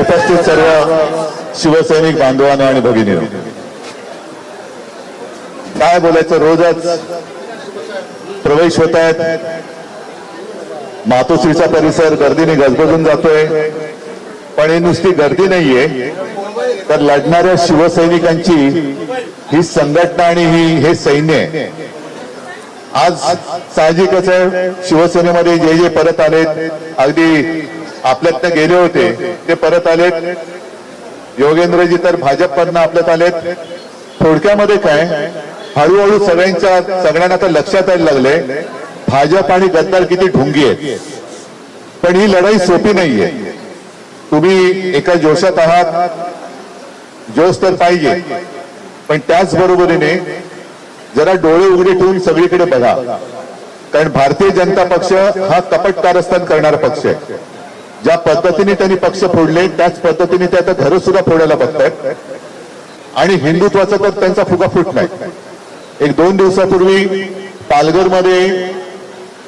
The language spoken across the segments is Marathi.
उपस्थित सर्व शिवसैनिक बांधवांना आणि भगिनी काय बोलायचं? रोजच प्रवेश होत आहेत. मातोश्रीचा परिसर गर्दीने गजबजून जातोय. पण ही नुसती गर्दी नाहीये. तर लढणाऱ्या शिवसैनिकांची ही संघटना आणि ही हे सैन्य. आहे आज साहजिकच आहे. शिवसेनेमध्ये जे जे परत आलेत अगदी आपल्यातनं गेले होते ते परत आलेत. योगेंद्रजी तर भाजपमधनं आपल्यात आलेत. थोडक्यामध्ये काय हळूहळू सगळ्यांच्या सगळ्यांना आता लक्षात यायला लागले भाजप आणि गद्दार किती ढोंगी आहेत. पण ही लढाई सोपी नाहीये. तुम्ही एका जोशात आहात जोश तर पाहिजे. पण त्याच बरोबरीने जरा डोळे उघडे ठेवून सगळीकडे बघा. कारण भारतीय जनता पक्ष हा कपट कारस्थान करणारा पक्ष आहे. ज्या पद्धतीने त्यांनी पक्ष फोडले त्याच पद्धतीने ते आता घरं सुद्धा फोडायला बघतायत. आणि हिंदुत्वाचा तर त्यांचा फुगा फुटलाय. एक दोन दिवसापूर्वी पालघरमध्ये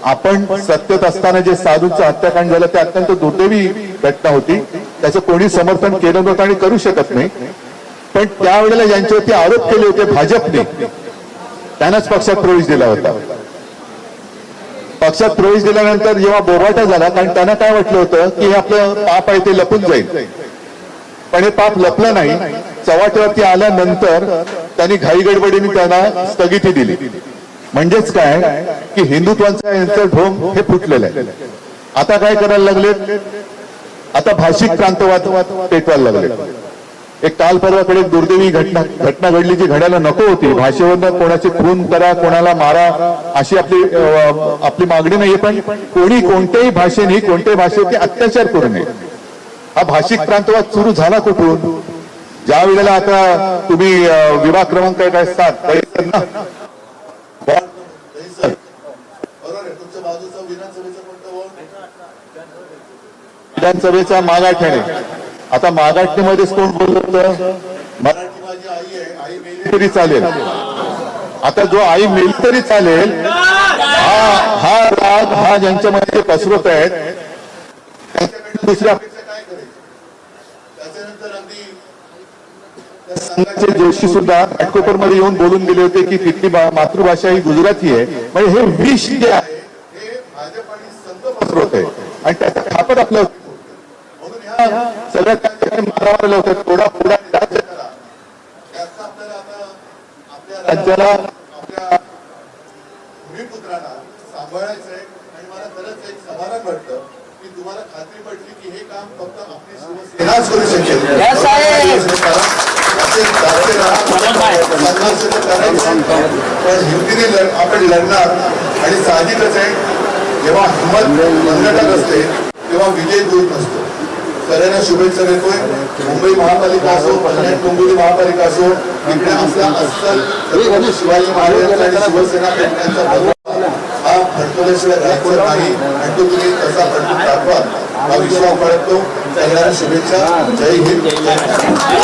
आपण सत्तेत असताना जे साधूंचं हत्याकांड झालं ते अत्यंत दुर्दैवी घटना होती. त्याचं कोणी समर्थन केलं नव्हतं आणि करू शकत नाही. पण त्यावेळेला ज्यांच्यावरती आरोप केले होते भाजपने. त्यांनाच पक्षात प्रवेश दिला होता. पक्षात प्रवेश दिल्यानंतर जेव्हा बोबाटा झाला कारण त्यांना काय वाटलं होतं की हे आपलं पाप आहे ते लपून जाईल. पण हे पाप लपलं नाही. चव्हाट्यावरती आल्यानंतर त्यांनी घाई गडबडीने त्यांना स्थगिती दिली. म्हणजेच काय? की हिंदुत्वाचा यांचं ढोंग हे फुटलेलं आहे. आता काय करायला लागले आता भाषिक प्रांतवाद पेटवायला लागले एक काल परवाकडे एक दुर्दैवी घटना घटना घडली जी घडायला नको होती. भाषेवरनं कोणाची खून करा कोणाला मारा अशी आपली आपली मागणी नाहीये पण कोणी कोणत्याही भाषेने कोणत्याही भाषेवरती अत्याचार करू नये. हा भाषिक प्रांतवाद सुरू झाला कुठून? ज्या वेळेला आता तुम्ही विवाह विभाग क्रमांक काय असतात सात ना? विधानसभेचा कोणता आता मागाठणीमध्येच कोण बोलत होतं मराठी माझी आई आहे आई मेली तरी चालेल. आता जो आई मेली तरी चालेल हा हा राग हा ज्यांच्यामध्ये पसरवत आहेत काय त्याच्यानंतर अगदी त्या संघाचे जोशी सुद्धा घाटकोपरमध्ये येऊन बोलून गेले होते की तिथली मातृभाषा ही गुजराती आहे. म्हणजे हे विष जे आहे हे भाजप आणि संघ पसरवत आहे. आणि त्याचा खापत आपलं म्हणून सगळ्या त्या ठिकाणी मारामारी लावतात थोडा पुढा राज्य करा त्याचा आपल्याला आता आपल्या राज्याला आपल्या भूमिपुत्रांना सांभाळायचं आहे आणि मला खरंच एक समाधान वाटतं की तुम्हाला खात्री पटली की हे काम फक्त आपली शिवसेनाच करू शकेल असे दाखले राहा. संघर्ष तर करायचं. पण हिमतीने आपण लढणार आणि साहजिकच आहे जेव्हा हिंमत संघटक असते तेव्हा विजय दूर नसतो सगळ्यांना शुभेच्छा देतोय. मुंबई महापालिका असो कल्याण डोंबिवली महापालिका असो इकडे असला अस्सल छत्रपती शिवाजी महाराजांचा आणि शिवसेना त्यांचा भगवान हा फडकवल्याशिवाय राहायचं नाही. आणि तो तुम्ही तसा फडकून दाखवा हा विश्वास बाळगतो. सगळ्यांना शुभेच्छा. जय हिंद. जय